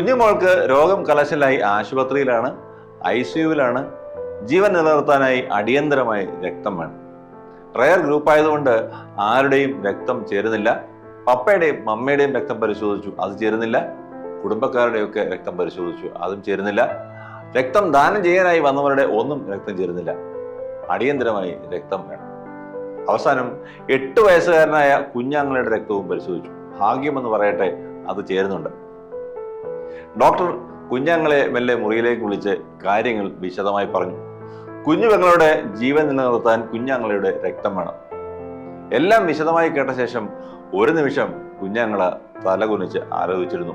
കുഞ്ഞുമോൾക്ക് രോഗം കലശലായി ആശുപത്രിയിലാണ് ഐ സിയുവിലാണ് ജീവൻ നിലനിർത്താനായി അടിയന്തരമായി രക്തം വേണം. റയർ ഗ്രൂപ്പ് ആയതുകൊണ്ട് ആരുടെയും രക്തം ചേരുന്നില്ല. പപ്പയുടെയും മമ്മയുടെയും രക്തം പരിശോധിച്ചു അത് ചേരുന്നില്ല. കുടുംബക്കാരുടെയൊക്കെ രക്തം പരിശോധിച്ചു അതും ചേരുന്നില്ല. രക്തം ദാനം ചെയ്യാനായി വന്നവരുടെ ഒന്നും രക്തം ചേരുന്നില്ല. അടിയന്തരമായി രക്തം വേണം. അവസാനം എട്ട് വയസ്സുകാരനായ കുഞ്ഞാങ്ങളുടെ രക്തവും പരിശോധിച്ചു. ഭാഗ്യമെന്ന് പറയട്ടെ അത് ചേരുന്നുണ്ട്. ഡോക്ടർ കുഞ്ഞങ്ങളെ മെല്ലെ മുറിയിലേക്ക് വിളിച്ച് കാര്യങ്ങൾ വിശദമായി പറഞ്ഞു. കുഞ്ഞു പെങ്ങളുടെ ജീവൻ നിലനിർത്താൻ കുഞ്ഞങ്ങളുടെ രക്തം വേണം. എല്ലാം വിശദമായി കേട്ട ശേഷം ഒരു നിമിഷം കുഞ്ഞാങ്ങള തലകുനിച്ച് ആലോചിച്ചിരുന്നു.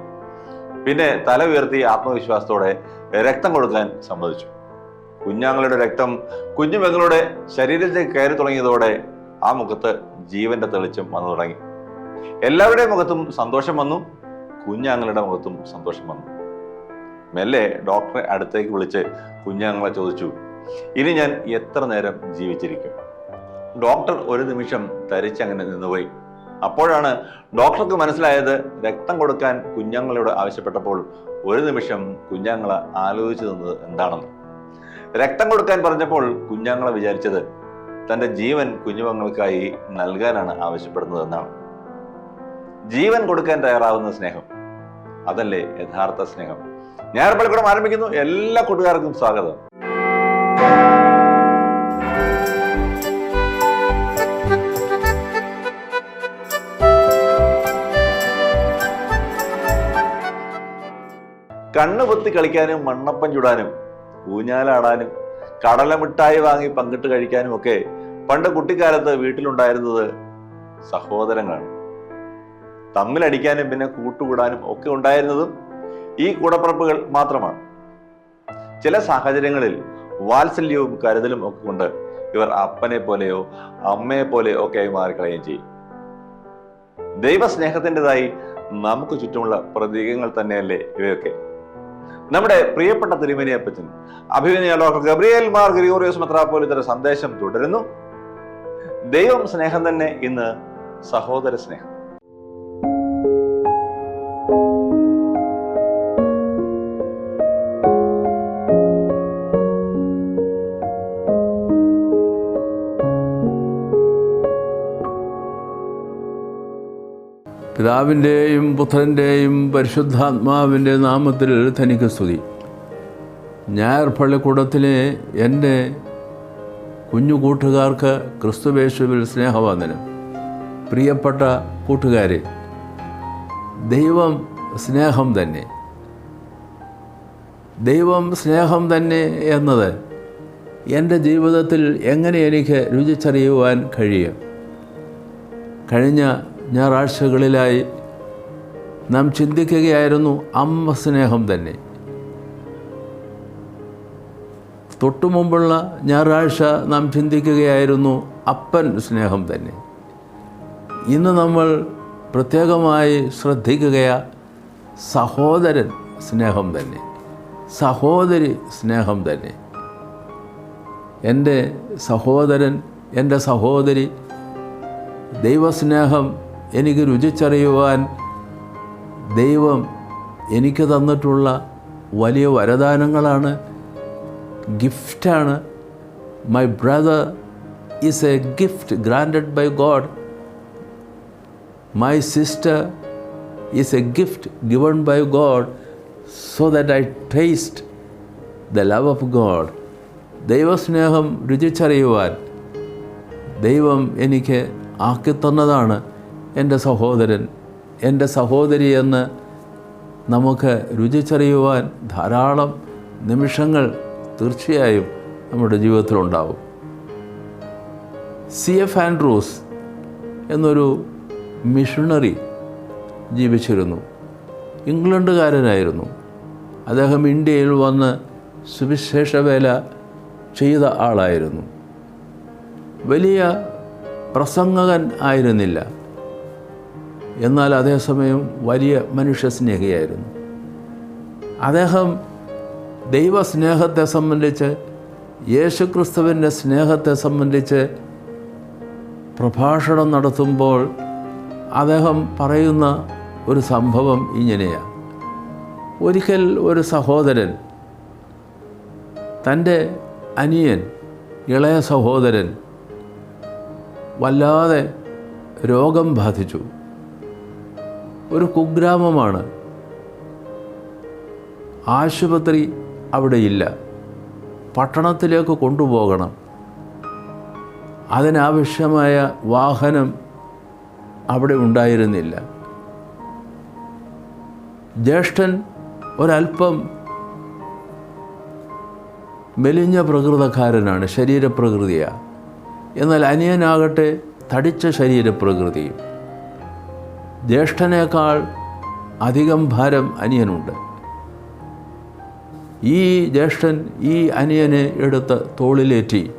പിന്നെ തല ഉയർത്തി ആത്മവിശ്വാസത്തോടെ രക്തം കൊടുക്കാൻ സമ്മതിച്ചു. കുഞ്ഞാങ്ങളുടെ രക്തം കുഞ്ഞു പെങ്ങളുടെ ശരീരത്തിലേക്ക് കയറി തുടങ്ങിയതോടെ ആ മുഖത്ത് ജീവന്റെ തെളിച്ചം വന്നു തുടങ്ങി. എല്ലാവരുടെയും മുഖത്തും സന്തോഷം വന്നു. കുഞ്ഞാങ്ങളുടെ മുഖത്തും സന്തോഷം വന്നു. മെല്ലെ ഡോക്ടറെ അടുത്തേക്ക് വിളിച്ച് കുഞ്ഞാങ്ങളെ ചോദിച്ചു ഇനി ഞാൻ എത്ര നേരം ജീവിച്ചിരിക്കും? ഡോക്ടർ ഒരു നിമിഷം തരിച്ചങ്ങനെ നിന്നുപോയി. അപ്പോഴാണ് ഡോക്ടർക്ക് മനസ്സിലായത് രക്തം കൊടുക്കാൻ കുഞ്ഞാങ്ങളോട് ആവശ്യപ്പെട്ടപ്പോൾ ഒരു നിമിഷം കുഞ്ഞാങ്ങള ആലോചിച്ചു നിന്നത് എന്താണെന്ന്. രക്തം കൊടുക്കാൻ പറഞ്ഞപ്പോൾ കുഞ്ഞാങ്ങള വിചാരിച്ചത് തന്റെ ജീവൻ കുഞ്ഞുമങ്ങൾക്കായി നൽകാനാണ് ആവശ്യപ്പെടുന്നത് എന്നാണ് ജീവൻ കൊടുക്കാൻ തയ്യാറാവുന്ന സ്നേഹം അതല്ലേ യഥാർത്ഥ സ്നേഹം? ഞാൻ പള്ളിക്കൂടം ആരംഭിക്കുന്നു. എല്ലാ കൂട്ടുകാർക്കും സ്വാഗതം. കണ്ണുപൊത്തി കളിക്കാനും മണ്ണപ്പം ചുടാനും ഊഞ്ഞാലാടാനും കടലമിഠായി വാങ്ങി പങ്കിട്ട് കഴിക്കാനും ഒക്കെ പണ്ട് കുട്ടിക്കാലത്ത് വീട്ടിലുണ്ടായിരുന്നത് സഹോദരങ്ങളാണ്. തമ്മിലടിക്കാനും പിന്നെ കൂട്ടുകൂടാനും ഒക്കെ ഉണ്ടായിരുന്നതും ഈ കൂടപ്പറപ്പുകൾ മാത്രമാണ്. ചില സാഹചര്യങ്ങളിൽ വാത്സല്യവും കരുതലും ഒക്കെ കൊണ്ട് ഇവർ അപ്പനെ പോലെയോ അമ്മയെ പോലെയോ ഒക്കെ മാറിക്കളയുകയും ചെയ്യും. ദൈവസ്നേഹത്തിന്റെതായി നമുക്ക് ചുറ്റുമുള്ള പ്രതീകങ്ങൾ തന്നെയല്ലേ ഇവയൊക്കെ? നമ്മുടെ പ്രിയപ്പെട്ട തിരുമനിയപ്പച്ചൻ അഭിനയ ഡോക്ടർ ഗബ്രിയേൽ മാർ ഗ്രിഗോറിയോസ് മെത്രാപ്പോലിത്തര സന്ദേശം തുടരുന്നു. ദൈവം സ്നേഹം തന്നെ ഇന്ന് സഹോദര സ്നേഹം. പിതാവിന്റെയും പുത്രന്റെയും പരിശുദ്ധാത്മാവിന്റെ നാമത്തിൽ തനിക്ക് സ്തുതി. ഞായർ പള്ളിക്കൂടത്തിലെ എന്റെ കുഞ്ഞു കൂട്ടുകാർക്ക് ക്രിസ്തുവേശുവിൽ സ്നേഹവന്ദനം. പ്രിയപ്പെട്ട കൂട്ടുകാരെ ദൈവം സ്നേഹം തന്നെ. ദൈവം സ്നേഹം തന്നെ എന്നത് എന്റെ ജീവിതത്തിൽ എങ്ങനെ എനിക്ക് രുചിച്ചറിയുവാൻ കഴിയും? കഴിഞ്ഞ ഞായറാഴ്ചകളിലായി നാം ചിന്തിക്കുകയായിരുന്നു അമ്മ സ്നേഹം തന്നെ. തൊട്ടു മുമ്പുള്ള ഞായറാഴ്ച നാം ചിന്തിക്കുകയായിരുന്നു അപ്പൻ സ്നേഹം തന്നെ. ഇന്ന് നമ്മൾ പ്രത്യേകമായി ശ്രദ്ധിക്കുകയാ സഹോദരൻ സ്നേഹം തന്നെ. സഹോദരി സ്നേഹം തന്നെ. എന്റെ സഹോദരൻ എന്റെ സഹോദരി ദൈവസ്നേഹം എനിക്ക് രുചിച്ചറിയുവാൻ ദൈവം എനിക്ക് തന്നിട്ടുള്ള വലിയ വരദാനങ്ങളാണ്. ഗിഫ്റ്റാണ്. My brother is a gift granted by God my sister is a gift given by God so that I taste the love of God ദൈവസ്നേഹം രുചിച്ചറിയുവാൻ ദൈവം എനിക്ക് ആക്കിത്തന്നതാണ്. എന്റെ സഹോദരൻ എന്റെ സഹോദരി എന്ന് നമുക്ക് രുചിച്ചറിയുവാൻ ധാരാളം നിമിഷങ്ങൾ തീർച്ചയായും നമ്മുടെ ജീവിതത്തിലുണ്ടാവും സി എഫ് ആൻഡ്രൂസ് എന്നൊരു മിഷണറി ജീവിച്ചിരുന്നു. ഇംഗ്ലണ്ടുകാരനായിരുന്നു. അദ്ദേഹം ഇന്ത്യയിൽ വന്ന് സുവിശേഷ വേല ചെയ്ത ആളായിരുന്നു. വലിയ പ്രസംഗകൻ ആയിരുന്നില്ല. എന്നാൽ അതേസമയം വലിയ മനുഷ്യസ്നേഹിയായിരുന്നു അദ്ദേഹം ദൈവസ്നേഹത്തെ സംബന്ധിച്ച് യേശുക്രിസ്തുവിന്റെ സ്നേഹത്തെ സംബന്ധിച്ച് പ്രഭാഷണം നടത്തുമ്പോൾ അദ്ദേഹം പറയുന്ന ഒരു സംഭവം ഇങ്ങനെയാണ്. ഒരിക്കൽ ഒരു സഹോദരൻ തന്റെ അനിയൻ ഇളയ സഹോദരൻ വല്ലാതെ രോഗം ബാധിച്ചു. ഒരു കുഗ്രാമമാണ്. ആശുപത്രി അവിടെയില്ല പട്ടണത്തിലേക്ക് കൊണ്ടുപോകണം. അതിനാവശ്യമായ വാഹനം അവിടെ ഉണ്ടായിരുന്നില്ല. ജ്യേഷ്ഠൻ ഒരല്പം മെലിഞ്ഞ പ്രകൃതക്കാരനാണ് ശരീരപ്രകൃതിയാണ് എന്നാൽ അനിയനാകട്ടെ തടിച്ച ശരീരപ്രകൃതിയും. ജ്യേഷ്ഠനേക്കാൾ അധികം ഭാരം അനിയനുണ്ട്. ഈ ജ്യേഷ്ഠൻ ഈ അനിയനെ എടുത്ത് തോളിലേറ്റി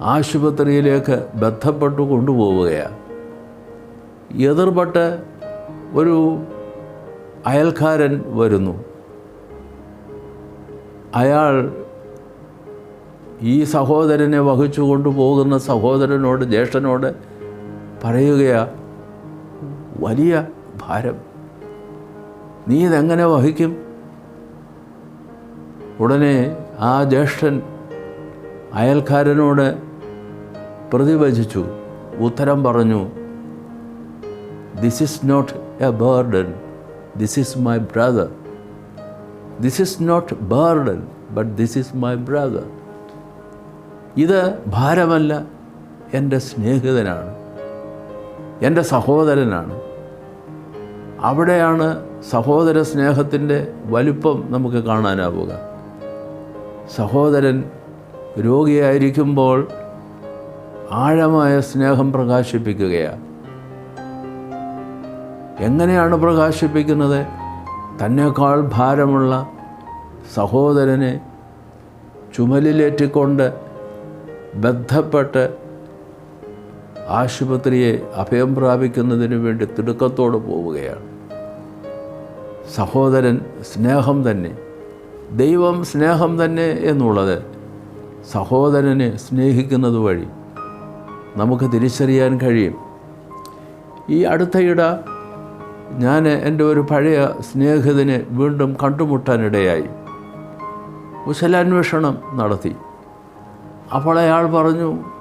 ആശുപത്രിയിലേക്ക് ബന്ധപ്പെട്ടു കൊണ്ടുപോവുകയാണ് എതിർപെട്ട് ഒരു അയൽക്കാരൻ വരുന്നു. അയാൾ ഈ സഹോദരനെ വഹിച്ചു കൊണ്ടുപോകുന്ന സഹോദരനോട് ജ്യേഷ്ഠനോട് പറയുകയാ വലിയ ഭാരം. നീ ഇതെങ്ങനെ വഹിക്കും? ഉടനെ ആ ജ്യേഷ്ഠൻ അയൽക്കാരനോട് പ്രതിവചിച്ചു. ഉത്തരം പറഞ്ഞു this is not a burden this is my brother this is not burden but this is my brother ഇത് ഭാരമല്ല എന്റെ സ്നേഹിതനാണ്. എന്റെ സഹോദരനാണ്. അവിടെയാണ് സഹോദര സ്നേഹത്തിന്റെ വലുപ്പം നമുക്ക് കാണാനാവുക. സഹോദരൻ രോഗിയായിരിക്കുമ്പോൾ ആഴമായ സ്നേഹം പ്രകാശിപ്പിക്കുകയാണ് എങ്ങനെയാണ് പ്രകാശിപ്പിക്കുന്നത്? തന്നെക്കാൾ ഭാരമുള്ള സഹോദരനെ ചുമലിലേറ്റിക്കൊണ്ട് ബന്ധപ്പെട്ട് ആശുപത്രിയെ അഭയം പ്രാപിക്കുന്നതിന് വേണ്ടി തിടുക്കത്തോടെ പോവുകയാണ്. സഹോദരൻ സ്നേഹം തന്നെ ദൈവം സ്നേഹം തന്നെ എന്നുള്ളത് സഹോദരനെ സ്നേഹിക്കുന്നത് വഴി നമുക്ക് തിരിച്ചറിയാൻ കഴിയും. ഈ അടുത്തയിട ഞാൻ എന്റെ ഒരു പഴയ സ്നേഹിതനെ വീണ്ടും കണ്ടുമുട്ടാനിടയായി. കുശലാന്വേഷണം നടത്തി. അപ്പോൾ അയാൾ പറഞ്ഞു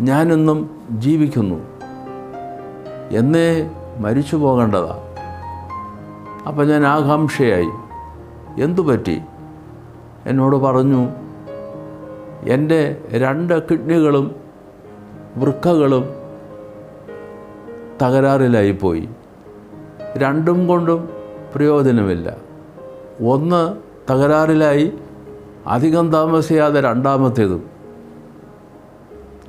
ഞാനിന്നും ജീവിക്കുന്നു. എന്നേ മരിച്ചു പോകേണ്ടതാ. അപ്പം ഞാൻ ആകാംക്ഷയായി. എന്തു പറ്റി? എന്നോട് പറഞ്ഞു എന്റെ രണ്ട് കിഡ്നികളും വൃക്കകളും തകരാറിലായിപ്പോയി. രണ്ടും കൊണ്ടും പ്രയോജനമില്ല. ഒന്ന് തകരാറിലായി അധികം താമസിയാതെ രണ്ടാമത്തേതും.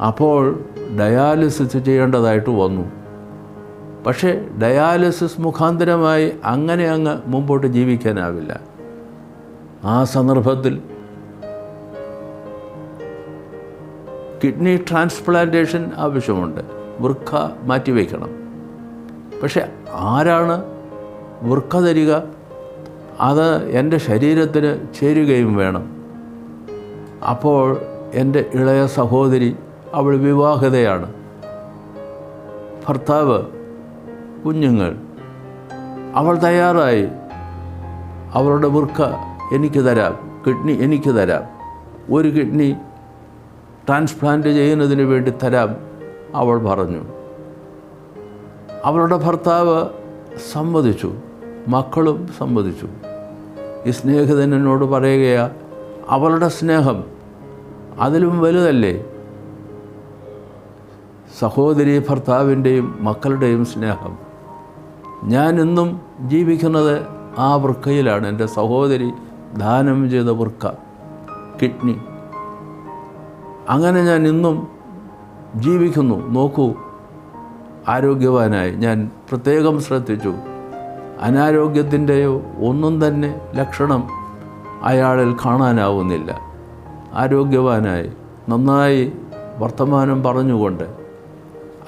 അപ്പോൾ ഡയാലിസിസ് ചെയ്യേണ്ടതായിട്ട് വന്നു. പക്ഷേ ഡയാലിസിസ് മുഖാന്തരമായി അങ്ങനെ അങ്ങ് മുമ്പോട്ട് ജീവിക്കാനാവില്ല. ആ സന്ദർഭത്തിൽ കിഡ്നി ട്രാൻസ്പ്ലാന്റേഷൻ ആവശ്യമുണ്ട്. വൃക്ക മാറ്റിവെക്കണം. പക്ഷെ ആരാണ് വൃക്ക തരിക? അത് എന്റെ ശരീരത്തിന് ചേരുകയും വേണം. അപ്പോൾ എന്റെ ഇളയ സഹോദരി അവൾ വിവാഹിതയാണ്. ഭർത്താവ് കുഞ്ഞുങ്ങൾ. അവൾ തയ്യാറായി. അവളുടെ വൃക്ക എനിക്ക് തരാം കിഡ്നി എനിക്ക് തരാം. ഒരു കിഡ്നി ട്രാൻസ്പ്ലാന്റ് ചെയ്യുന്നതിന് വേണ്ടി തരാം അവൾ പറഞ്ഞു. അവളുടെ ഭർത്താവ് സമ്മതിച്ചു മക്കളും സമ്മതിച്ചു. ഈ സ്നേഹിതൻ പറയുകയാണ് പറയുകയാ അവളുടെ സ്നേഹം അതിലും വലുതല്ലേ? സഹോദരി ഭർത്താവിന്റെയും മക്കളുടെയും സ്നേഹം. ഞാൻ ഇന്നും ജീവിക്കുന്നത് ആ വൃക്കയിലാണ്. എന്റെ സഹോദരി ദാനം ചെയ്ത വൃക്ക കിഡ്നി. അങ്ങനെ ഞാൻ ഇന്നും ജീവിക്കുന്നു. നോക്കൂ ആരോഗ്യവാനായി. ഞാൻ പ്രത്യേകം ശ്രദ്ധിച്ചു. അനാരോഗ്യത്തിന്റെയോ ഒന്നും തന്നെ ലക്ഷണം അയാളിൽ കാണാനാവുന്നില്ല. ആരോഗ്യവാനായി. നന്നായി വർത്തമാനം പറഞ്ഞുകൊണ്ട്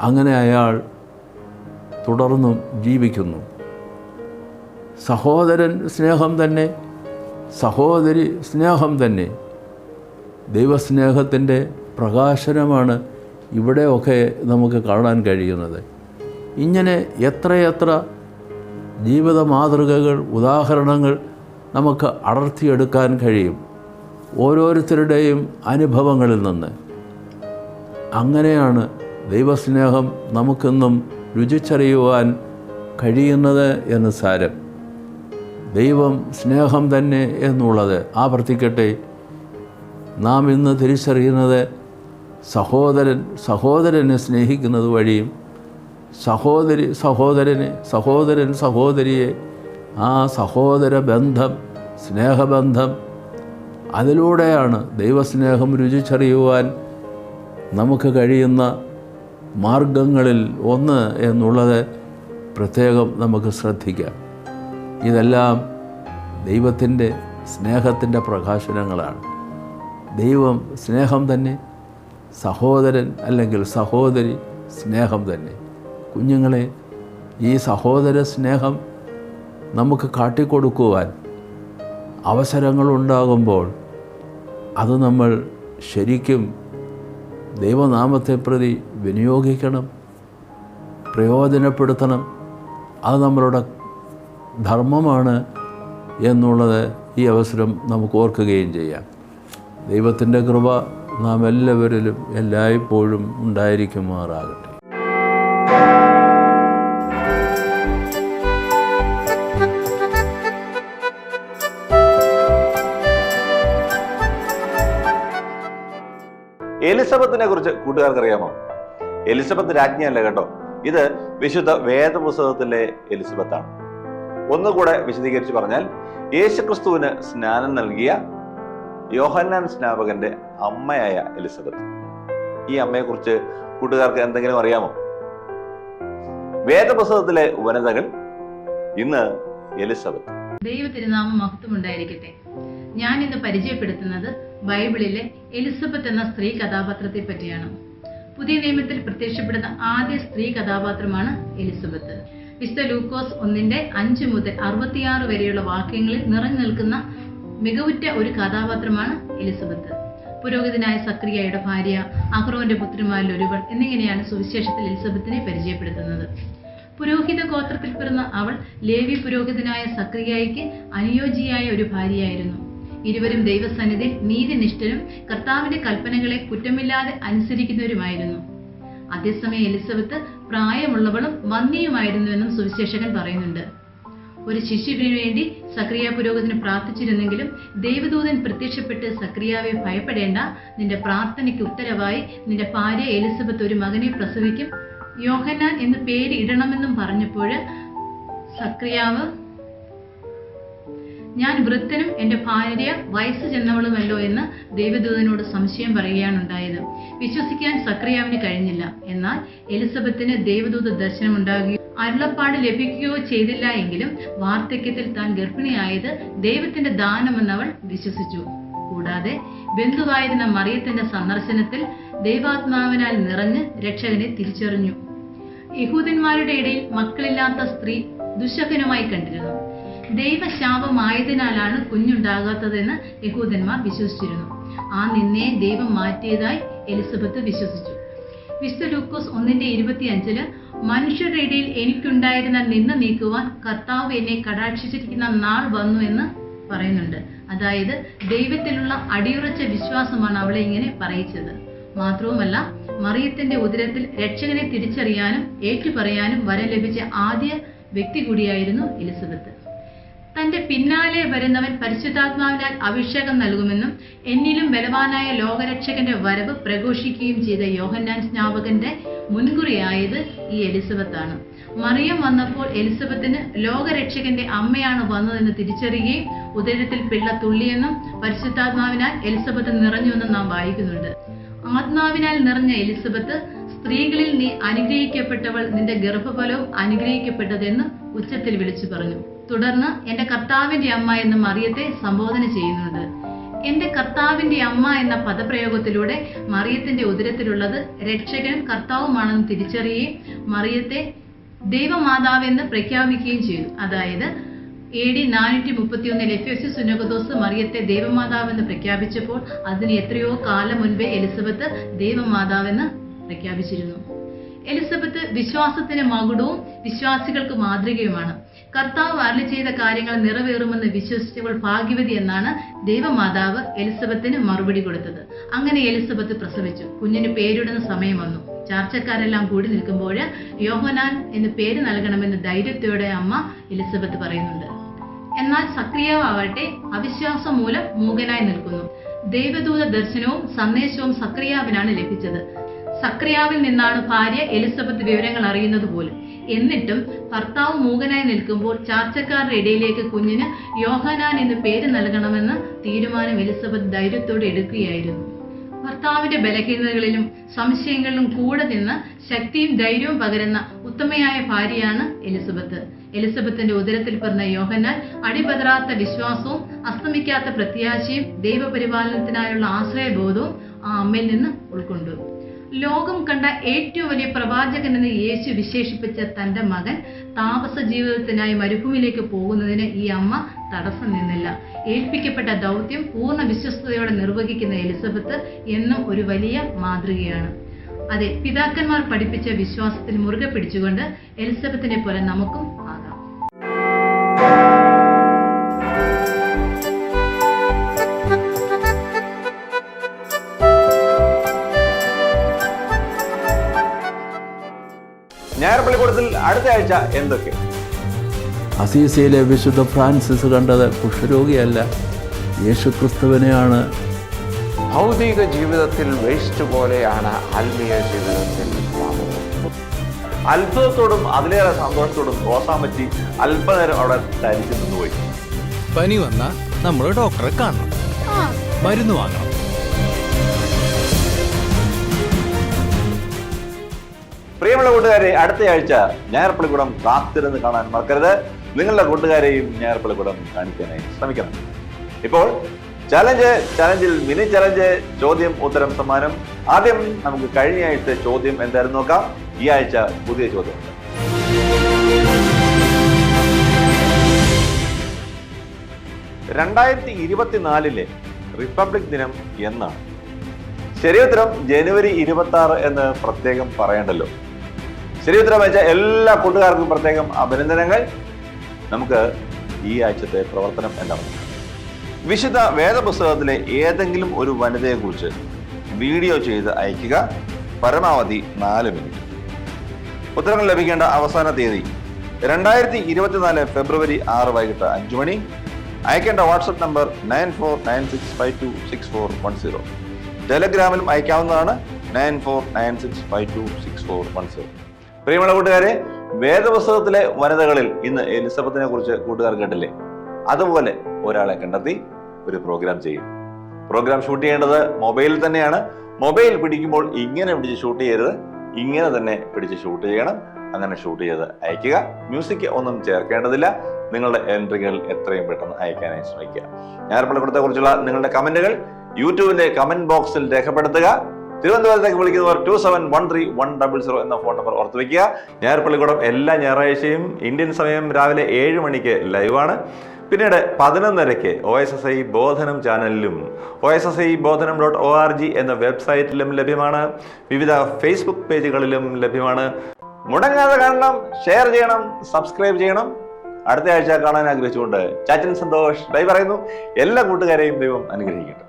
അങ്ങനെ അയാൾ തുടർന്നും ജീവിക്കുന്നു. സഹോദരൻ സ്നേഹം തന്നെ സഹോദരി സ്നേഹം തന്നെ. ദൈവസ്നേഹത്തിന്റെ പ്രകാശനമാണ് ഇവിടെയൊക്കെ നമുക്ക് കാണാൻ കഴിയുന്നത്. ഇങ്ങനെ എത്രയെത്ര ജീവിത മാതൃകകൾ ഉദാഹരണങ്ങൾ നമുക്ക് അടർത്തിയെടുക്കാൻ കഴിയും ഓരോരുത്തരുടെയും അനുഭവങ്ങളിൽ നിന്ന്. അങ്ങനെയാണ് ദൈവസ്നേഹം നമുക്കെന്നും രുചിച്ചറിയുവാൻ കഴിയുന്നത് എന്ന് സാരം. ദൈവം സ്നേഹം തന്നെ എന്നുള്ളത് ആവർത്തിക്കട്ടെ. നാം ഇന്ന് തിരിച്ചറിയുന്നത് സഹോദരൻ സഹോദരനെ സ്നേഹിക്കുന്നത് വഴിയും സഹോദരി സഹോദരനെ സഹോദരൻ സഹോദരിയെ ആ സഹോദര ബന്ധം സ്നേഹബന്ധം അതിലൂടെയാണ് ദൈവസ്നേഹം രുചിച്ചറിയുവാൻ നമുക്ക് കഴിയുന്ന മാർഗങ്ങളിൽ ഒന്ന് എന്നുള്ളത് പ്രത്യേകം നമുക്ക് ശ്രദ്ധിക്കാം. ഇതെല്ലാം ദൈവത്തിന്റെ സ്നേഹത്തിന്റെ പ്രകാശനങ്ങളാണ്. ദൈവം സ്നേഹം തന്നെ സഹോദരൻ അല്ലെങ്കിൽ സഹോദരി സ്നേഹം തന്നെ. കുഞ്ഞുങ്ങളെ ഈ സഹോദര സ്നേഹം നമുക്ക് കാട്ടിക്കൊടുക്കുവാൻ അവസരങ്ങളുണ്ടാകുമ്പോൾ അത് നമ്മൾ ശരിക്കും ദൈവനാമത്തെ പ്രതി വിനിയോഗിക്കണം പ്രയോജനപ്പെടുത്തണം. അത് നമ്മളുടെ ധർമ്മമാണ് എന്നുള്ളത് ഈ അവസരം നമുക്ക് ഓർക്കുകയും ചെയ്യാം. ദൈവത്തിന്റെ കൃപ നാം എല്ലാവരിലും എല്ലായ്പ്പോഴും ഉണ്ടായിരിക്കുമാറാകട്ടെ. എലിസബത്തിനെ കുറിച്ച് കൂട്ടുകാർക്ക് അറിയാമോ എലിസബത്ത് രാജ്ഞിയല്ല കേട്ടോ? ഇത് വിശുദ്ധ വേദപുസ്തകത്തിലെ എലിസബത്താണ്. ഒന്നുകൂടെ വിശദീകരിച്ച് പറഞ്ഞാൽ യേശുക്രിസ്തുവിന് സ്നാനം നൽകിയ യോഹന്നാൻ സ്നാപകന്റെ അമ്മയായ എലിസബത്ത്. ഈ അമ്മയെ കുറിച്ച് കൂട്ടുകാർക്ക് എന്തെങ്കിലും അറിയാമോ? വേദപുസ്തകത്തിലെ വനിതകൾ ഇന്ന് എലിസബത്ത്. ദൈവ തിരുനാമം മഹത്വം ഉണ്ടായിരിക്കട്ടെ ഞാൻ ഇന്ന് പരിചയപ്പെടുത്തുന്നത് ബൈബിളിലെ എലിസബത്ത് എന്ന സ്ത്രീ കഥാപാത്രത്തെ പറ്റിയാണ് പുതിയ നിയമത്തിൽ പ്രത്യക്ഷപ്പെടുന്ന ആദ്യ സ്ത്രീ കഥാപാത്രമാണ് എലിസബത്ത്. വിശുദ്ധ ലൂക്കോസ് ഒന്നിന്റെ അഞ്ച് മുതൽ അറുപത്തിയാറ് വരെയുള്ള വാക്യങ്ങളിൽ നിറഞ്ഞു നിൽക്കുന്ന മികവുറ്റ ഒരു കഥാപാത്രമാണ് എലിസബത്ത്. പുരോഹിതനായ സക്രിയയുടെ ഭാര്യ അഹ്റോന്റെ പുത്രിമാരിൽ ഒരുവൾ എന്നിങ്ങനെയാണ് സുവിശേഷത്തിൽ എലിസബത്തിനെ പരിചയപ്പെടുത്തുന്നത്. പുരോഹിത ഗോത്രത്തിൽ പിറന്ന അവൾ ലേവി പുരോഹിതനായ സക്രിയായിക്ക് അനുയോജ്യയായ ഒരു ഭാര്യയായിരുന്നു. ഇരുവരും ദൈവസന്നിധി നീതിനിഷ്ഠരും കർത്താവിന്റെ കൽപ്പനകളെ കുറ്റമില്ലാതെ അനുസരിക്കുന്നവരുമായിരുന്നു. അതേസമയം എലിസബത്ത് പ്രായമുള്ളവളും വന്യയുമായിരുന്നുവെന്നും സുവിശേഷകൻ പറയുന്നുണ്ട്. ഒരു ശിശുവിനു വേണ്ടി സക്രിയ പുരോഗതിന് പ്രാർത്ഥിച്ചിരുന്നെങ്കിലും ദൈവദൂതൻ പ്രത്യക്ഷപ്പെട്ട് സക്രിയാവെ ഭയപ്പെടേണ്ട നിന്റെ പ്രാർത്ഥനയ്ക്ക് ഉത്തരവായി നിന്റെ ഭാര്യ എലിസബത്ത് ഒരു മകനെ പ്രസവിക്കും യോഹന്നാൻ എന്ന് പേരിടണമെന്നും പറഞ്ഞപ്പോൾ സക്രിയാവ് ഞാൻ വൃദ്ധനും എന്റെ ഭാര്യ വയസ്സ് ചെന്നവളുമല്ലോ എന്ന് ദൈവദൂതനോട് സംശയം പറയുകയാണുണ്ടായത് വിശ്വസിക്കാൻ സക്രിയാവിന് കഴിഞ്ഞില്ല. എന്നാൽ എലിസബത്തിന് ദൈവദൂത ദർശനം അരുളപ്പാട് ലഭിക്കുകയോ ചെയ്തില്ല എങ്കിലും വാർദ്ധക്യത്തിൽ താൻ ഗർഭിണിയായത് ദൈവത്തിന്റെ ദാനമെന്നവൾ വിശ്വസിച്ചു. കൂടാതെ ബന്ധുവായിരുന്ന മറിയത്തിന്റെ സന്ദർശനത്തിൽ ദൈവാത്മാവിനാൽ നിറഞ്ഞ് രക്ഷകനെ തിരിച്ചറിഞ്ഞു. യഹൂദന്മാരുടെ ഇടയിൽ മക്കളില്ലാത്ത സ്ത്രീ ദുശകനുമായി കണ്ടിരുന്നു. ദൈവശാപമായതിനാലാണ് കുഞ്ഞുണ്ടാകാത്തതെന്ന് യഹൂദന്മാർ വിശ്വസിച്ചിരുന്നു. ആ നിന്നെ ദൈവം മാറ്റിയതായി എലിസബത്ത് വിശ്വസിച്ചു. വിശുദ്ധ ലൂക്കോസ് ഒന്നിന്റെ ഇരുപത്തിയഞ്ചിൽ മനുഷ്യരുടെ ഇടയിൽ എനിക്കുണ്ടായിരുന്ന നിന്ന് നീക്കുവാൻ കർത്താവ് എന്നെ കടാക്ഷിച്ചിരിക്കുന്ന നാൾ വന്നു എന്ന് പറയുന്നുണ്ട്. അതായത് ദൈവത്തിലുള്ള അടിയുറച്ച വിശ്വാസമാണ് അവളെ ഇങ്ങനെ പറയിച്ചത്. മാത്രവുമല്ല മറിയത്തിന്റെ ഉദരത്തിൽ രക്ഷകനെ തിരിച്ചറിയാനും ഏറ്റുപറയാനും വരം ലഭിച്ച ആദ്യ വ്യക്തി കൂടിയായിരുന്നു എലിസബത്ത്. തന്റെ പിന്നാലെ വരുന്നവൻ പരിശുദ്ധാത്മാവിനാൽ അഭിഷേകം നൽകുമെന്നും എന്നിലും ബലവാനായ ലോകരക്ഷകന്റെ വരവ് പ്രഘോഷിക്കുകയും ചെയ്ത യോഹന്നാൻ സ്നാപകന്റെ മുൻകുറിയായത് ഈ എലിസബത്ത് ആണ് മറിയം വന്നപ്പോൾ എലിസബത്തിന് ലോകരക്ഷകന്റെ അമ്മയാണ് വന്നതെന്ന് തിരിച്ചറിയുകയും ഉദരത്തിൽ പിള്ള തുള്ളിയെന്നും പരിശുദ്ധാത്മാവിനാൽ എലിസബത്ത് നിറഞ്ഞുവെന്നും നാം വായിക്കുന്നുണ്ട്. ആത്മാവിനാൽ നിറഞ്ഞ എലിസബത്ത് സ്ത്രീകളിൽ നീ അനുഗ്രഹിക്കപ്പെട്ടവൾ നിന്റെ ഗർഭഫലവും അനുഗ്രഹിക്കപ്പെട്ടതെന്ന് ഉച്ചത്തിൽ വിളിച്ചു പറഞ്ഞു. തുടർന്ന് എന്റെ കർത്താവിന്റെ അമ്മ എന്ന് മറിയത്തെ സംബോധന ചെയ്യുന്നുണ്ട് എന്റെ കർത്താവിന്റെ അമ്മ എന്ന പദപ്രയോഗത്തിലൂടെ മറിയത്തിന്റെ ഉദരത്തിലുള്ളത് രക്ഷകനും കർത്താവുമാണെന്ന് തിരിച്ചറിയുകയും മറിയത്തെ ദൈവമാതാവെന്ന് പ്രഖ്യാപിക്കുകയും ചെയ്തു. അതായത് എ ഡി നാനൂറ്റി മുപ്പത്തിയൊന്നിൽ എഫ് എസ് സുനകദോസ് മറിയത്തെ ദൈവമാതാവെന്ന് പ്രഖ്യാപിച്ചപ്പോൾ അതിന് എത്രയോ കാലം മുൻപേ എലിസബത്ത് ദൈവമാതാവെന്ന് പ്രഖ്യാപിച്ചിരുന്നു. എലിസബത്ത് വിശ്വാസത്തിന് മകുടവും വിശ്വാസികൾക്ക് മാതൃകയുമാണ്. കർത്താവ് അരളി ചെയ്ത കാര്യങ്ങൾ നിറവേറുമെന്ന് വിശ്വസിച്ചവൾ ഭാഗ്യവതി എന്നാണ് ദൈവമാതാവ് എലിസബത്തിന് മറുപടി കൊടുത്തത്. അങ്ങനെ എലിസബത്ത് പ്രസവിച്ചു. കുഞ്ഞിന് പേരിടുന്ന സമയം വന്നു. ചാർച്ചക്കാരെല്ലാം കൂടി നിൽക്കുമ്പോൾ യോഹനാൻ എന്ന് പേര് നൽകണമെന്ന് ധൈര്യത്തോടെ അമ്മ എലിസബത്ത് പറയുന്നുണ്ട്. എന്നാൽ സക്രിയാവട്ടെ അവിശ്വാസം മൂലം മൂകനായി നിൽക്കുന്നു. ദൈവദൂത ദർശനവും സന്ദേശവും സക്രിയാവിനാണ് ലഭിച്ചത്. സക്രിയാവിൽ നിന്നാണ് ഭാര്യ എലിസബത്ത് വിവരങ്ങൾ അറിയുന്നത് പോലും. എന്നിട്ടും ഭർത്താവ് മൂകനായി നിൽക്കുമ്പോൾ ചാർച്ചക്കാരുടെ ഇടയിലേക്ക് കുഞ്ഞിന് യോഹനാൻ എന്ന് പേര് നൽകണമെന്ന തീരുമാനം എലിസബത്ത് ധൈര്യത്തോടെ എടുക്കുകയായിരുന്നു. ഭർത്താവിന്റെ ബലഹീനതകളിലും സംശയങ്ങളിലും കൂടെ നിന്ന് ശക്തിയും ധൈര്യവും പകരുന്ന ഉത്തമയായ ഭാര്യയാണ് എലിസബത്ത്. എലിസബത്തിന്റെ ഉദരത്തിൽ പിറന്ന യോഹന്നാൻ അടിപതറാത്ത വിശ്വാസവും അസ്തമിക്കാത്ത പ്രത്യാശയും ദൈവപരിപാലനത്തിനായുള്ള ആശ്രയബോധവും ആ അമ്മയിൽ നിന്ന് ഉൾക്കൊണ്ടു. ലോകം കണ്ട ഏറ്റവും വലിയ പ്രവാചകൻ എന്ന് യേശു വിശേഷിപ്പിച്ച തന്റെ മകൻ താപസ ജീവിതത്തിനായി മരുഭൂമിയിലേക്ക് പോകുന്നതിന് ഈ അമ്മ തടസ്സം നിന്നില്ല. ഏൽപ്പിക്കപ്പെട്ട ദൗത്യം പൂർണ വിശ്വസ്തയോടെ നിർവഹിക്കുന്ന എലിസബത്ത് എന്നും ഒരു വലിയ മാതൃകയാണ്. അതെ പിതാക്കന്മാർ പഠിപ്പിച്ച വിശ്വാസത്തിൽ മുറുകെ പിടിച്ചുകൊണ്ട് എലിസബത്തിനെ പോലെ നമുക്കും ആകാം പള്ളിക്കൂടത്തിൽ അടുത്ത ആഴ്ച എന്തൊക്കെ? അസീസയിലെ വിശുദ്ധ ഫ്രാൻസിസ് കണ്ടത് കുഷ്ഠരോഗിയല്ല. യേശുക്രിസ്തുവിനെയാണ്. ഭൗതിക ജീവിതത്തിൽ വേസ്റ്റ് പോലെയാണ് ആത്മീയ ജീവിതത്തിൽ അത്ഭുതത്തോടും അതിലേറെ സന്തോഷത്തോടും റോസാമച്ചി അല്പനേരം അവിടെ തരിച്ചു നിന്നുപോയി. പനി വന്ന നമ്മൾ ഡോക്ടറെ കാണണം. മരുന്ന് വാങ്ങണം. പ്രിയമുള്ള കൂട്ടുകാരെ അടുത്തയാഴ്ച ഞായർപ്പള്ളിക്കൂടം കാത്തിരുന്ന് കാണാൻ മറക്കരുത്. നിങ്ങളുടെ കൂട്ടുകാരെയും ഞായർപ്പള്ളിക്കൂടം കാണിക്കാനായി ശ്രമിക്കണം. ഇപ്പോൾ ചലഞ്ച് ചലഞ്ചിൽ മിനി ചലഞ്ച് ചോദ്യം ഉത്തരം സമ്മാനം. ആദ്യം നമുക്ക് കഴിഞ്ഞ ആഴ്ച ചോദ്യം എന്തായിരുന്നു നോക്കാം. ഈ ആഴ്ച പുതിയ ചോദ്യം. രണ്ടായിരത്തി ഇരുപത്തിനാലിലെ റിപ്പബ്ലിക് ദിനം എന്നാണ്? ശരിയുത്തരം ജനുവരി ഇരുപത്തി ആറ് എന്ന് പ്രത്യേകം പറയണ്ടല്ലോ. ശരിയുത്തരം വെച്ച എല്ലാ കൂട്ടുകാർക്കും പ്രത്യേകം അഭിനന്ദനങ്ങൾ. നമുക്ക് ഈ ആഴ്ചത്തെ പ്രവർത്തനം എന്താണ്? വിശുദ്ധ വേദപുസ്തകത്തിലെ ഏതെങ്കിലും ഒരു വനിതയെക്കുറിച്ച് വീഡിയോ ചെയ്ത് അയക്കുക പരമാവധി നാല് മിനിറ്റ്. ഉത്തരങ്ങൾ ലഭിക്കേണ്ട അവസാന തീയതി രണ്ടായിരത്തി ഇരുപത്തിനാല് ഫെബ്രുവരി ആറ് വൈകിട്ട് അഞ്ചു മണി. അയക്കേണ്ട WhatsApp number nine four nine six five two six four one zero. ടെലഗ്രാമിലും അയക്കാവുന്നതാണ് nine four nine six five two six four one zero. പ്രിയമുള്ള കൂട്ടുകാരെ വേദപുസ്തകത്തിലെ വനിതകളിൽ ഇന്ന് എലിസബത്തിനെ കുറിച്ച് കൂട്ടുകാർ കേട്ടില്ലേ? അതുപോലെ ഒരാളെ കണ്ടെത്തി ഒരു പ്രോഗ്രാം ചെയ്യും. പ്രോഗ്രാം ഷൂട്ട് ചെയ്യേണ്ടത് മൊബൈലിൽ തന്നെയാണ്. മൊബൈൽ പിടിക്കുമ്പോൾ ഇങ്ങനെ പിടിച്ച് ഷൂട്ട് ചെയ്യരുത്. ഇങ്ങനെ തന്നെ പിടിച്ച് ഷൂട്ട് ചെയ്യണം. അങ്ങനെ ഷൂട്ട് ചെയ്ത് അയക്കുക. മ്യൂസിക് ഒന്നും ചേർക്കേണ്ടതില്ല. നിങ്ങളുടെ എൻട്രികൾ എത്രയും പെട്ടെന്ന് അയക്കാനായി ശ്രമിക്കുക. ഞായർപ്പള്ളിക്കുടത്തെ കുറിച്ചുള്ള നിങ്ങളുടെ കമന്റുകൾ യൂട്യൂബിന്റെ കമന്റ് ബോക്സിൽ രേഖപ്പെടുത്തുക. തിരുവനന്തപുരത്തേക്ക് വിളിക്കുന്നവർ two seven one three one double zero എന്ന ഫോൺ നമ്പർ ഓർത്ത് വയ്ക്കുക ഞായർപ്പള്ളിക്കുടം എല്ലാ ഞായറാഴ്ചയും ഇന്ത്യൻ സമയം രാവിലെ ഏഴ് മണിക്ക് ലൈവാണ് പിന്നീട് പതിനൊന്നരയ്ക്ക് O S S I Bodhanam ചാനലിലും O S S I Bodhanam dot O R G എന്ന വെബ്സൈറ്റിലും ലഭ്യമാണ്. വിവിധ ഫേസ്ബുക്ക് പേജുകളിലും ലഭ്യമാണ്. മുടങ്ങാതെ കാണണം ഷെയർ ചെയ്യണം സബ്സ്ക്രൈബ് ചെയ്യണം. അടുത്ത ആഴ്ച കാണാൻ ആഗ്രഹിച്ചുകൊണ്ട് ചാച്ചൻ സന്തോഷ് ഡൈ പറയുന്നു. എല്ലാ കൂട്ടുകാരെയും ദൈവം അനുഗ്രഹിക്കട്ടെ.